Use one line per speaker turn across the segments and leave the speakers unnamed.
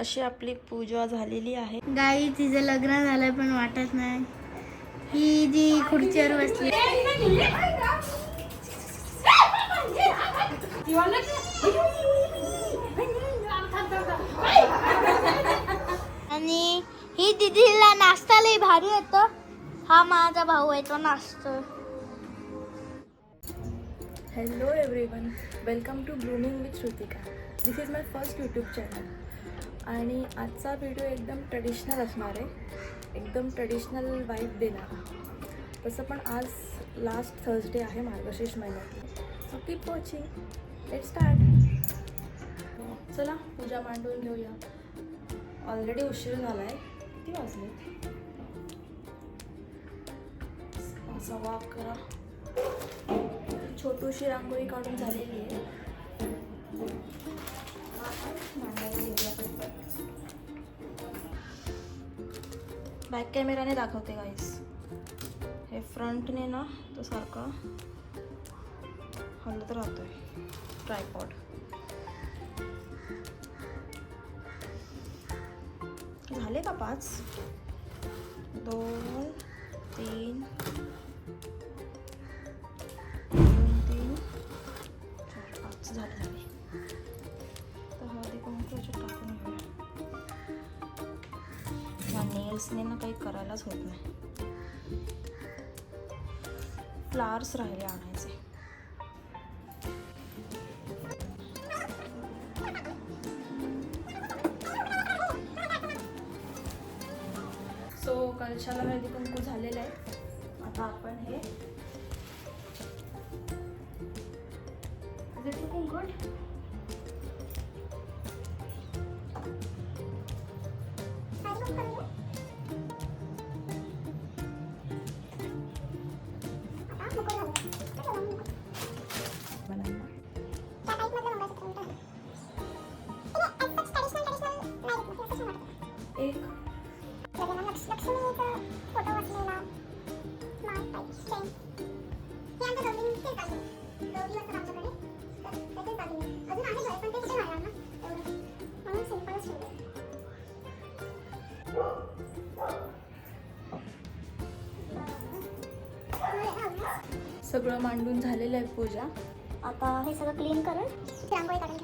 अशी आपली पूजा झालेली आहे.
गाई तिचं लग्न झालं पण वाटत नाही. ही जी खुर्चीवर बसली. आणि ही दीदीला नाश्ता लई भारी येतो. हा माझा भाऊ आहे तो नाचतो
hello everyone welcome to blooming with Shrutika this is my first YouTube channel आणि आजचा व्हिडिओ एकदम ट्रेडिशनल असणार आहे. एकदम ट्रेडिशनल वाईफ देणार. तसं पण आज लास्ट थर्सडे आहे मार्गशीर्ष महिन्यात so keep watching let start चला पूजा मांडून घेऊया. ऑलरेडी उशीर झाला आहे किती वाजले? सव्वा अकरा. छोटूशी रांगोळी काढून झालेली आहे. बॅक कॅमेराने दाखवते गाईस हे फ्रंटने ना तो सारखा हलत आहे ट्रायपॉड झाले का पाच? दोन तीन नेल्सने ना काही करायलाच होत नाही. फ्लावर्स राहिले आणायचे. सो कलशाला हळदी कुंकू झालेलं आहे. आता आपण हे कुंकू सगळं मांडून झालेलं आहे पूजा.
आता हे सगळं क्लीन करून रांगोळी काढून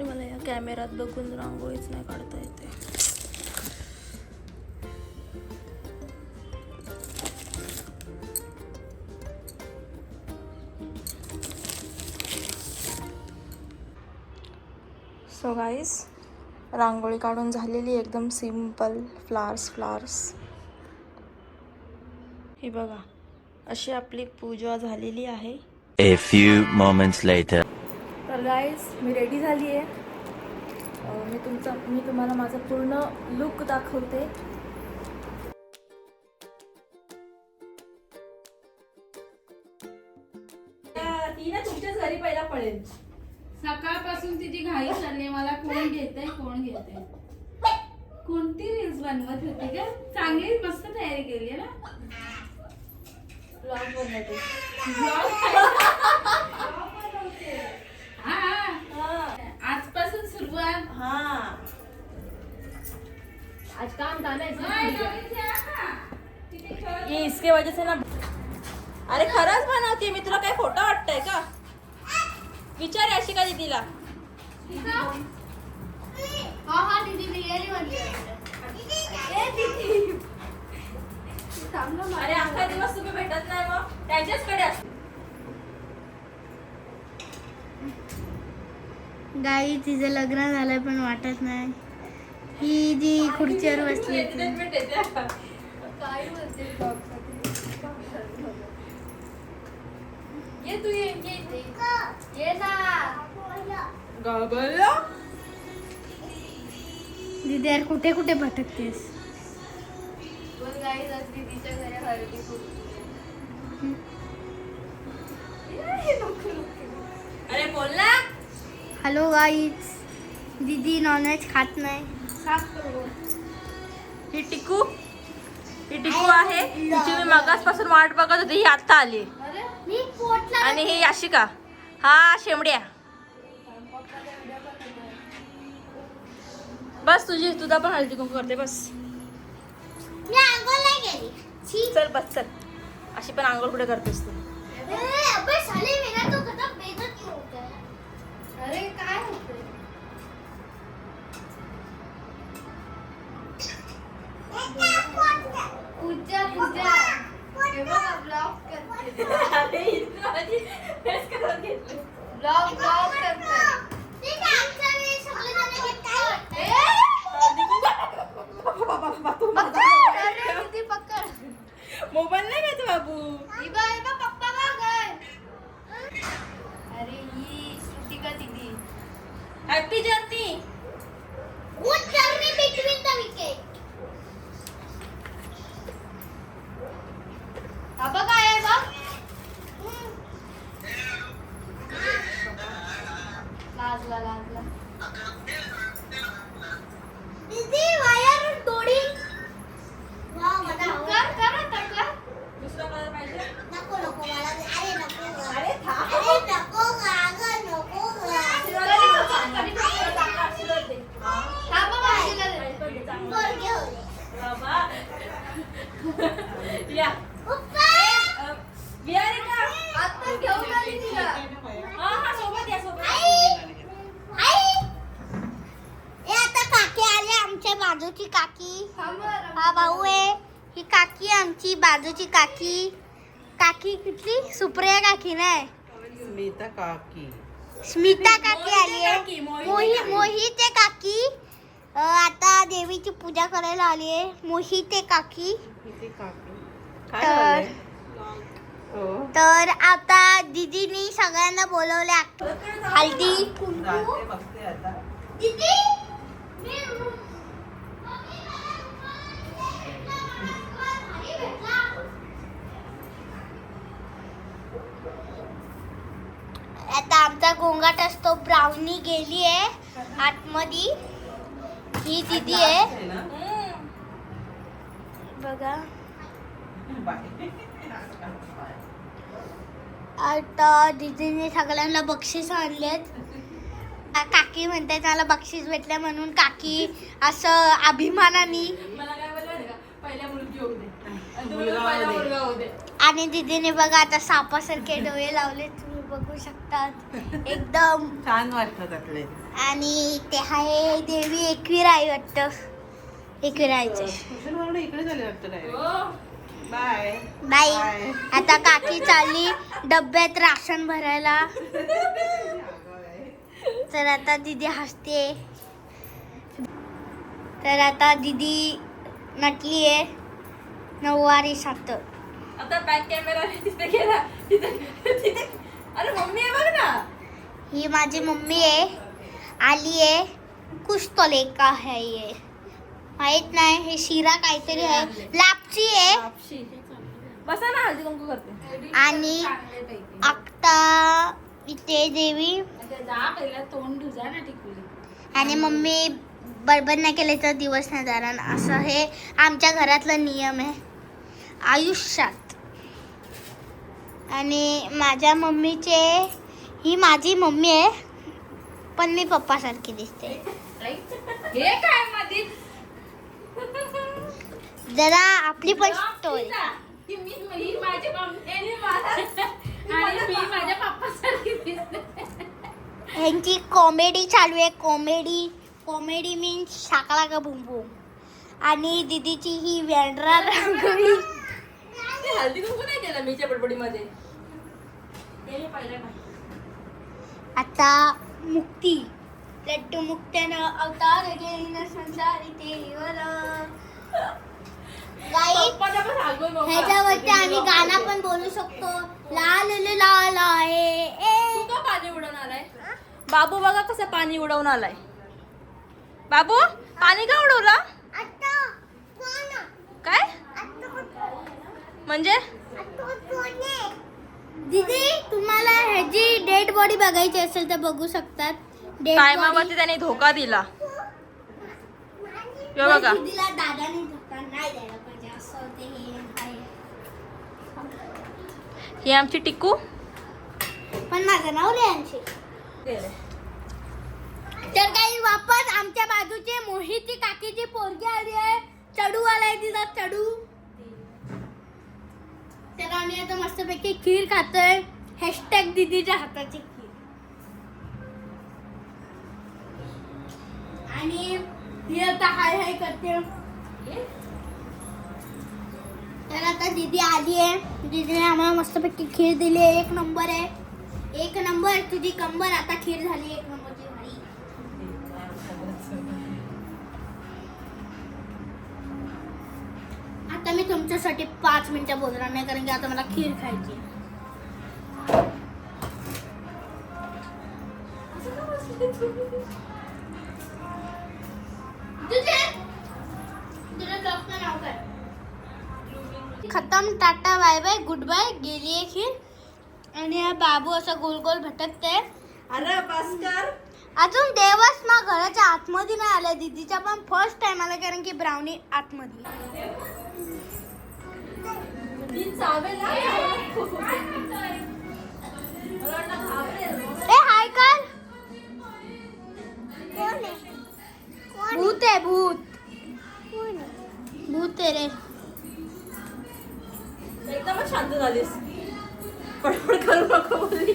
मला या कॅमेऱ्यात बघून रांगोळीच नाही काढता सो गाईस रांगोळी काढून झालेली एकदम सिंपल फ्लावर्स फ्लावर्स हे बघा अशी आपली पूजा झालेली आहे.
A few moments later.
तर गाईज मी रेडी झाली आहे. मी तुमचा मी तुम्हाला माझा पूर्ण लुक दाखवते. तुमच्याच घरी पहिला पडेल.
सकाळपासून तिची घाई चालली मला कोण घेते कोण घेते कोणती रील्स बनवत होती का चांगली मस्त तयारी केली आहे ना?
ब्लॉग बनवते.
आजपासून सुरुवात.
हा.
आज काम चालायचं.
ये इसके वजह से ना अरे खरंच बनवते मी तुला काय खोटं वाटतंय का? विचार अशी का दीदीला?
हा हा दीदी बिर्याणी
अरे अख्खा दिवस तुम्ही भेटत नाही मग. असतो
गाई तिचं लग्न झालं पण वाटत नाही. ही जी खुर्चीवर बसली होती
ये तू ये ये
ये. ना.
गाबला
दीदी यार कुठे कुठे भटकतेस?
अरे बोल ना.
हॅलो गाईज दीदी नॉनव्हेज खात नाही.
ही टिकू ही टिकू आहे. तिची मी मगासपासून वाट बघत होती ही आता आली. आणि ही याशिका. हा शेमड्या. बस तुझी तुझा पण हळदी कुंकू करते बस. चल बस चल. अशी पण आंघोळ कुठे करतेस तू?
ए, अबे साले मेरा तो खतम बेइज्जत क्यों होता है?
अरे काय होतंय पूजा पूजा. हे बघा ब्लॉग करते ब्लॉग ब्लॉग करते
ते काय आमच्या वेळी सगळे जण घेत काय वाटतं?
अरे किती पकड
मोबाईल नाही का बाबू
इबा इबा पप्पा बघ अरे ही श्रुतिका दीदी
हॅपी जर्नी
आमच्या बाजूची काकी. हा भाऊ आहे. ही काकी आमची बाजूची काकी. काकी कुठली? सुप्रिया काकी नाही
स्मिता काकी.
स्मिता काकी आली आहे.
मोहिते
मोहि
काकी.
आता देवीची पूजा करायला आली आहे. मोहिते काकी. तर-?
हो.
तर आता दीदीनी सगळ्यांना बोलवले हल्दी
आता
आमचा गोंगाट असतो. ब्राउनी गेली आहे आतमध्ये. ही दीदी आहे? बघा. आता दीदीने सगळ्यांना बक्षीस आणलेत. आ, काकी म्हणते मला बक्षीस भेटलं म्हणून काकी असं अभिमानाने.
मला काय बोललं माहिती का? पहिल्या मुलगी होऊ दे. आणि
दीदीने बघा आता सापासारखे डोळे लावले शकतात एकदम.
छान वाटतं त्यातले
आणि ते आहे देवी एकवीर आई वाटतं. एकवीर आईचे
ट्युशनवरून इकडे झाले वाटतं डायरेक्ट बाय
बाई
बाय.
आता काकी चालली डब्यात राशन भरायला. तर आता दीदी हसते तर आता दीदी नटली आहे नऊवारी सात.
आता बॅक कॅमेरा तिथे गेला तिथे तिथे अरे मम्मी आहे बघ ना.
ही माझी मम्मी आहे आली आहे कुछ तो लेका है ये. माहीत नाही हे शिरा काहीतरी आहे. लापची आहे.
बसा ना हळदी कुंकू करते.
आणि. आत्ता इथे देवी.
तोंड धुजा ना
आणि मम्मी बडबड नाही केले तर दिवस नाही जाणार. असं हे आमच्या घरातला नियम आहे. आयुष्यात आणि माझ्या मम्मीचे ही माझी मम्मी आहे पण मी पप्पासारखी दिसते.
हे काय
जरा आपली पण स्टोरी
की मी ही माझी मम्मी आणि मला आणि मी माझ्या पप्पासारखी दिसते.
ह्यांची कॉमेडी चालू आहे कॉमेडी कॉमेडी मीन्स शाकला का बुम बुम आणि दीदीची ही वेंड्रा रांगोळी.
मी हळदी कुंकू नाही केला मीच्या बडबडीमध्ये.
आता मुक्ती. लड्डू मुक्त्यानं अवतार घेईन संसारी गाई. ह्याच्यावरती आम्ही गाणं पण बोलू शकतो. लाल लाल आहे.
तू का पाणी उडवून आलाय बाबू बघा कसं पाणी उडवून आलाय बाबू पाणी का उडवला? काय? म्हणजे?
दीदी तुम्हाला ह्याची डेड बॉडी बघायची असेल तर बघू शकतात. डेड
टायमावरती त्याने धोका दिला. हे बघा.
दीदीला दादाने धक्का नाही द्यायला पाहिजे असं ते हे आहे.
ही आमची टिकू.
पण माझं नाव रेयांशी. तर काही वापस आमच्या बाजूचे मोहिती काकीची पोरगी आली आहे. चडू आलाय तिचा चडू तर आम्ही आता मस्तपैकी खीर खातोय. हॅशटॅग दीदीच्या हाताची खीर. आणि ही आता हाय हाय करते. तर आता दीदी आली आहे. दीदीने आम्हाला मस्तपैकी खीर दिली आहे. एक नंबर आहे. एक नंबर तुझी कंबर आता खीर झाली एक नंबर. आता मी तुमच्यासाठी पाच मिनिटं बोलणार नाही कारण की आता मला खीर खायची खतम tata bye bye goodbye गेली आहे खीर. आणि हा बाबू असा गोल गोल भटकते
अरे बस कर
अजून देवच ना घराच्या आतमध्ये नाही आल्या. दीदीच्या पण फर्स्ट टाइम आला कारण की ब्राउनी आतमध्ये. भूत आहे भूत. भूत आहे रे.
एकदमच शांत झालीस. पडपड करू नको बोलली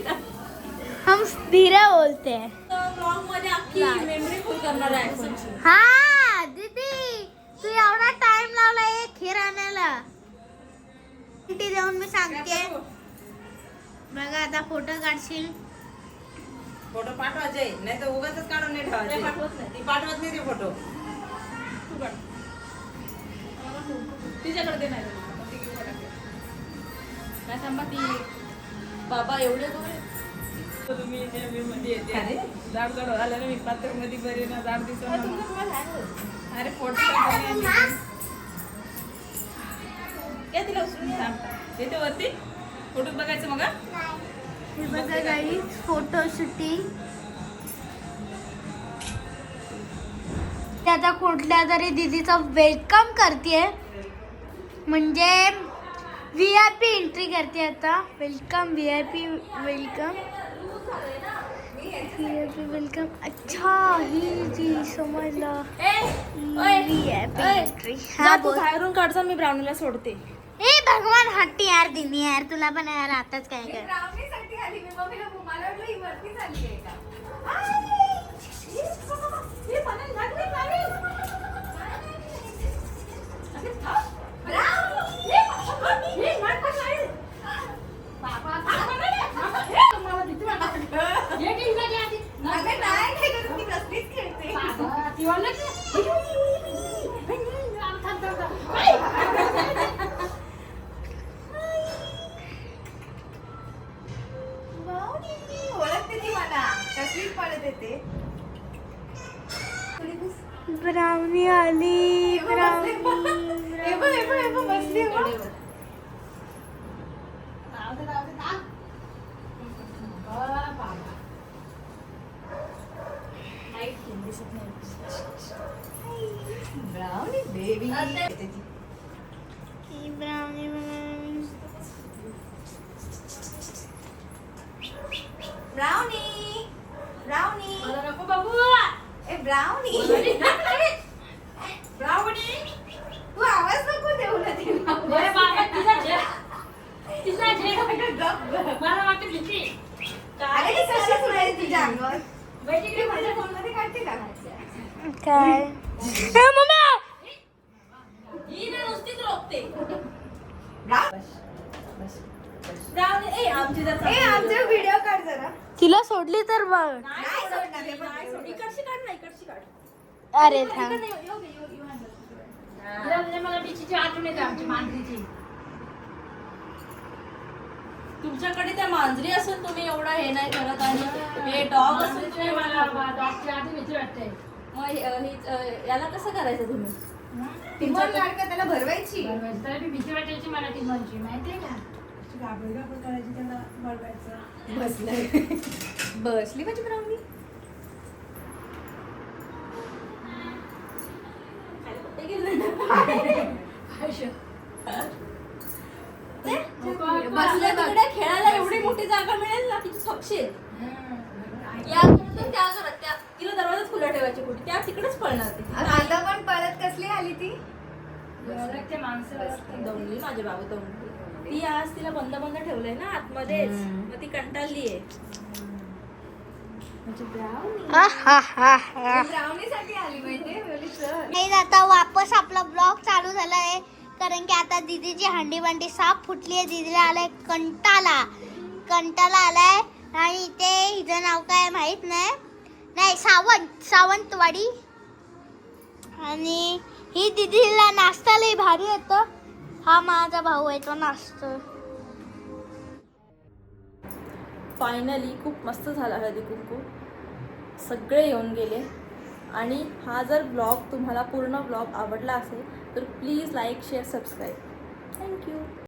हम धीरे बोलते. हैं हा दीदी तू एवढा टाइम लावला एक खीर आणायला. टी देऊन मी सांगते. बघा. आता फोटो काढशील.
फोटो पाठवायचे. नाही तर उगाच काढून नाही ठेवायचे.
नाही, पाठवत नाही.
ती पाठवत नाही ते फोटो.
तू काढ. तिच्याकडे दे नाही काय थांबा ती? बाबा एवढे
तुम्ही मध्ये येते. जाड जाड आलं ना मी पात्रमध्ये बरी ना जाड दिसत अरे फोटो
या तिला उचलून या.
येते वरती. फोटो बघायचं मग हा?
बघा काही फोटो शूटिंग आता कुठल्या तरी दीदीचं वेलकम करते म्हणजे व्ही आय पी एंट्री करते आता. Welcome V I P welcome V I P welcome अच्छा ही जी समजलं. V I P. एंट्री हा
तू
बोल.
बाहेरून काढचा मी ब्राउनीला सोडते.
ए भगवान हट्टी यार दिनी यार. तुला पण यार आताच काय कर ब्राउनी
आमचा
व्हिडिओ काढ जरा.
तिला सोडली तर बघ
हे
अरे थांब.
म्हणजे मला बिचीची आठवण येते आमची मांजरीची.
तुमच्याकडे त्या मांजरी असून तुम्ही एवढा हे नाही करत आणि हे डॉग असून तुम्ही
मला आधी भीती वाटते.
मग हे- याला कसं करायचं तुम्ही?
टिंबल लाडका त्याला भरवायची.
तरी बी भीती वाटायची मला ती म्हणजे माहितीये का?
करायची त्याला भरवायचं
बसलाय बसली माझी ब्राउनी? तिकडे खेळायला एवढी मोठी जागा मिळेल ना की तू थकशील. या घरातून त्या घरात त्या तिला दरवाजाच खुला ठेवायची कुठे त्या तिकडेच पळणार ती.
आता पण परत कसली आली ती?
दमली माझे बाबू दमली. ती आज तिला बंद बंद ठेवलंय ना आतमध्येच. मग ती कंटाळली आहे
आता वापस आपला ब्लॉग चालू झाला आहे कारण की आता दीदीची हंडी भांडी साफ फुटली आहे. दीदीला आलाय कंटाला. कंटाला आलाय. आणि ते हिचं नाव काय माहीत नाही. नाही सावंत सावंतवाडी. आणि ही दीदीला नाश्ता लई भारी येतं. हा माझा भाऊ आहे तो नाश्ता
फायनली खूप मस्त झाला हळदी कुंकू. सगळे येऊन गेले. आणि हा जर ब्लॉग तुम्हाला पूर्ण ब्लॉग आवडला असेल तर please like share subscribe. Thank you.